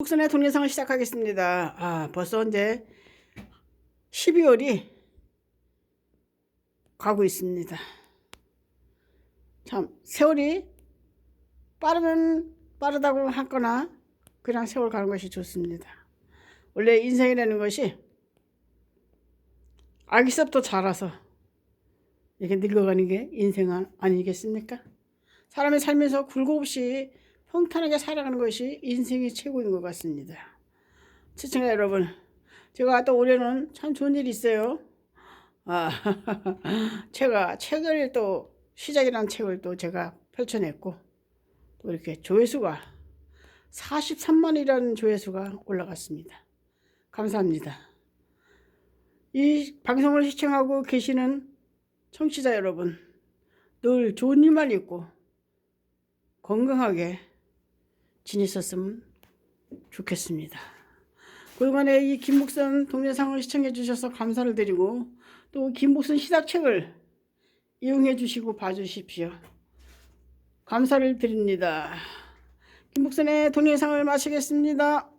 국선의 동영상을 시작하겠습니다. 아, 벌써 이제 12월이 가고 있습니다. 참, 세월이 빠르면 빠르다고 하거나 그냥 세월 가는 것이 좋습니다. 원래 인생이라는 것이 아기서부터 자라서 이렇게 늙어가는 게 인생 아- 아니겠습니까? 사람이 살면서 굴곡 없이 평탄하게 살아가는 것이 인생의 최고인 것 같습니다. 시청자 여러분, 제가 또 올해는 참 좋은 일이 있어요. 아, 제가 책을 또 시작이라는 책을 또 제가 펼쳐냈고 또 이렇게 조회수가 43만이라는 조회수가 올라갔습니다. 감사합니다. 이 방송을 시청하고 계시는 청취자 여러분, 늘 좋은 일만 있고 건강하게 지냈었으면 좋겠습니다. 그동안에 이 김목선 동영상을 시청해 주셔서 감사를 드리고 또 김목선 시작책을 이용해 주시고 봐주십시오. 감사를 드립니다. 김목선의 동영상을 마치겠습니다.